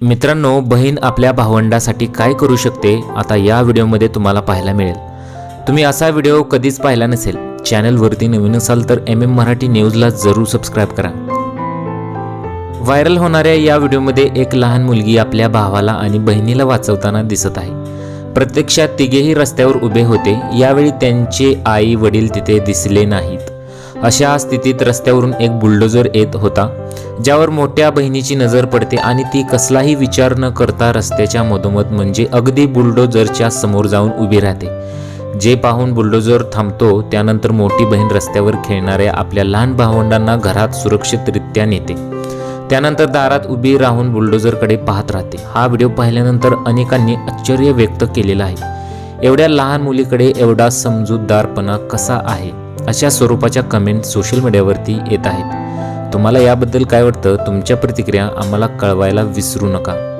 मित्रांनो बहीण आपल्या भावंडासाठी काय करू शकते? आता या व्हिडिओमध्ये तुम्हाला पाहायला मिळेल. तुम्ही असा व्हिडिओ कधीच पाहिला नसेल. चॅनलवरती नवीन असाल तर एम एम मराठी न्यूजला जरूर सबस्क्राईब करा. व्हायरल होणाऱ्या या व्हिडिओमध्ये एक लहान मुलगी आपल्या भावाला आणि बहिणीला वाचवताना दिसत आहे. प्रत्यक्षात तिघेही रस्त्यावर उभे होते. यावेळी त्यांचे आई वडील तिथे दिसले नाहीत. अशा स्थितीत रस्त्यावरून एक बुलडोजर येत होता ज्यावर मोठ्या बहिणीची नजर पडते आणि ती कसलाही विचार न करता रस्त्याच्या मधोमध म्हणजे अगदी बुलडोजरच्या समोर जाऊन उभी राहते. जे पाहून बुलडोजर थांबतो त्यानंतर मोठी बहीण रस्त्यावर खेळणाऱ्या आपल्या लहान भावंडांना घरात सुरक्षितरित्या नेते. त्यानंतर दारात उभी राहून बुलडोजरकडे पाहत राहते. हा व्हिडिओ पाहिल्यानंतर अनेकांनी आश्चर्य व्यक्त केलेलं आहे. एवढ्या लहान मुलीकडे एवढा समजूतदारपणा कसा आहे? अशा स्वरूपाच्या कमेंट सोशल मीडियावरती येत आहेत. तुम्हाला याबद्दल काय वाटतं? तुमच्या प्रतिक्रिया आम्हाला कळवायला विसरू नका.